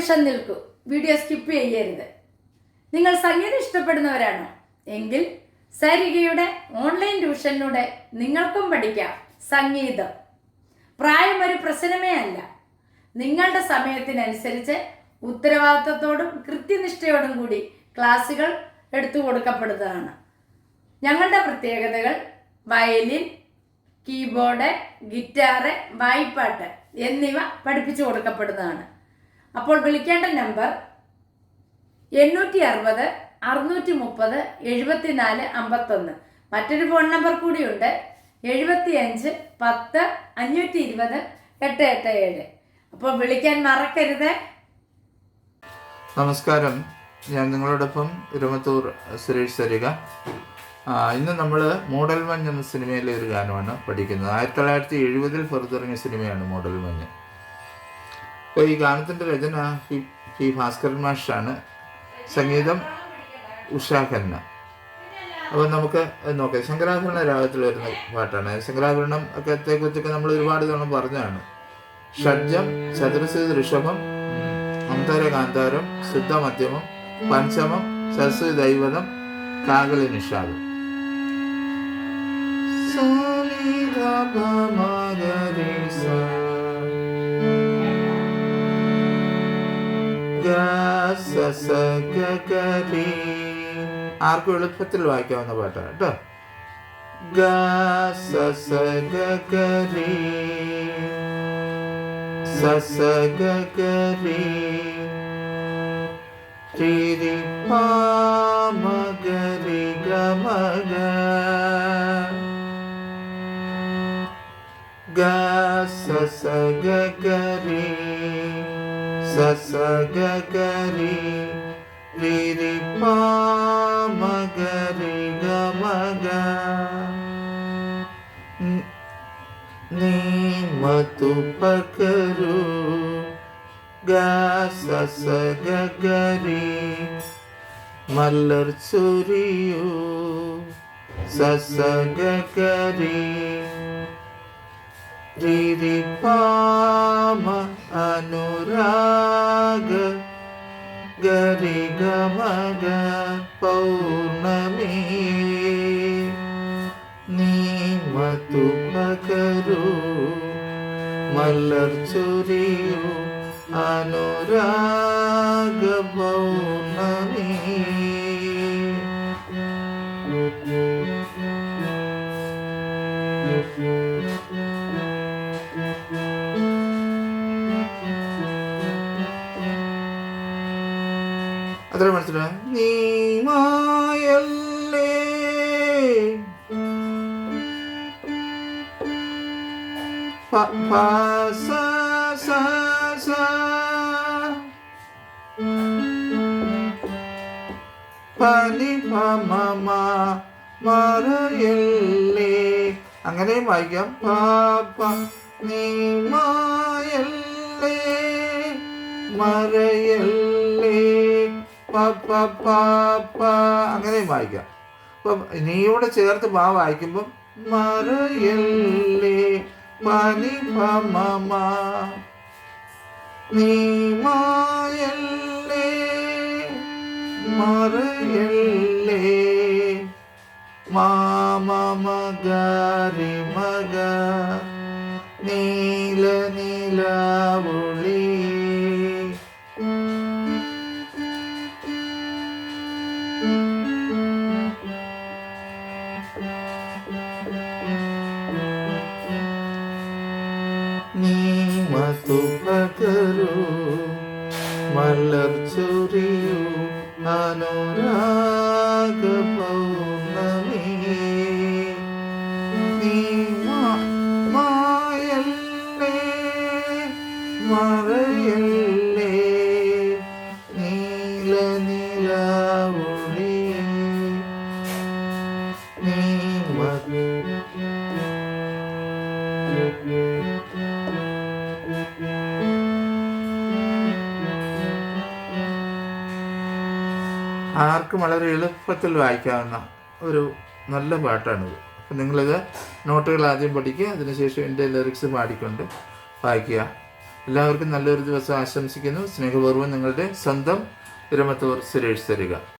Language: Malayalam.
നിമിഷം നിൽക്കൂ. വീഡിയോ സ്കിപ്പ് ചെയ്യരുത്. നിങ്ങൾ സംഗീതം ഇഷ്ടപ്പെടുന്നവരാണോ? എങ്കിൽ സരികയുടെ ഓൺലൈൻ ട്യൂഷനിലൂടെ നിങ്ങൾക്കും പഠിക്കാം സംഗീതം. പ്രായം ഒരു പ്രശ്നമേ അല്ല. നിങ്ങളുടെ സമയത്തിനനുസരിച്ച് ഉത്തരവാദിത്വത്തോടും കൃത്യനിഷ്ഠയോടും കൂടി ക്ലാസ്സുകൾ എടുത്തു കൊടുക്കപ്പെടുന്നതാണ്. ഞങ്ങളുടെ പ്രത്യേകതകൾ വയലിൻ കീബോർഡ് ഗിറ്റാറ് വായ്പാട്ട് എന്നിവ പഠിപ്പിച്ചു കൊടുക്കപ്പെടുന്നതാണ്. അപ്പോൾ വിളിക്കേണ്ട നമ്പർ എണ്ണൂറ്റി അറുപത് അറുന്നൂറ്റി മുപ്പത് എഴുപത്തിനാല് അമ്പത്തൊന്ന്. മറ്റൊരു ഫോൺ നമ്പർ കൂടിയുണ്ട്. എഴുപത്തി അഞ്ച് പത്ത് അഞ്ഞൂറ്റി ഇരുപത് എട്ട് എട്ട് ഏഴ്. അപ്പോൾ വിളിക്കാൻ മറക്കരുത്. നമസ്കാരം. ഞാൻ നിങ്ങളോടൊപ്പം ഇരുമത്തൂർ സുരേഷ് സരിക ഇന്ന് നമ്മൾ മോഡൽ മഞ്ഞ് എന്ന സിനിമയിലെ ഒരു ഗാനമാണ് പഠിക്കുന്നത്. ആയിരത്തി തൊള്ളായിരത്തി എഴുപതിൽ പുറത്തിറങ്ങിയ സിനിമയാണ് മോഡൽ മഞ്ഞ്. അപ്പോൾ ഈ ഗാനത്തിന്റെ രചന പി പി ഭാസ്കരൻ മാഷാണ്. സംഗീതം ഉഷാ ഖന്ന. അപ്പോൾ നമുക്ക് നോക്കാം. ശങ്കരാഭരണ രാഗത്തിൽ വരുന്ന പാട്ടാണ്. ശങ്കരാഭരണം ഒക്കെ കുറിച്ചൊക്കെ നമ്മൾ ഒരുപാട് തവണ പറഞ്ഞതാണ്. ഷഡ്ജം ചതുരസ്ഥിതി ഋഷഭം അന്തര കാന്താരം ശുദ്ധ മധ്യമം പഞ്ചമം സരസ്വതി ദൈവതം കാകളി നിഷാദം. ആർക്കും എളുപ്പത്തിൽ വായിക്കാവുന്ന പാട്ടാണ് കേട്ടോ. ഗ സ സ ഗ ഗ രീ സ സ ഗ ഗ രീ രി രി പ മ ഗ രി ഗ മ ഗ ഗ സ സ ഗ ഗ രി സ സ ഗ ഗ രി രി രി പ മ ഗ രി ഗ അത്ര മനസ്സിലായി? നീ മായല്ലേ മറയല്ലേ. അങ്ങനെയും വായിക്കാം. പ പ നീ മായല്ലേ മറയല്ലേ. അങ്ങനെയും വായിക്കാം. അപ്പം നീയോടെ ചേർത്ത് മാ വായിക്കുമ്പം മറയല്ലേ പനി നീ മറയല്ലേ മാമ മഗ നീല നീലാവുളി അനുരാഗ പൗർണമി മായല്ലേ മറയല്ലേ നീല നിലാവുളി നീ മതു ആർക്കും വളരെ എളുപ്പത്തിൽ വായിക്കാവുന്ന ഒരു നല്ല പാട്ടാണിത്. അപ്പം നിങ്ങളിത് നോട്ടുകൾ ആദ്യം പഠിക്കുക അതിനുശേഷം എന്റെ ലിറിക്സ് പാടിക്കൊണ്ട് വായിക്കുക. എല്ലാവർക്കും നല്ലൊരു ദിവസം ആശംസിക്കുന്നു. സ്നേഹപൂർവം നിങ്ങളുടെ സ്വന്തം ഇരമത്തൂർ സുരേഷ് തരിക.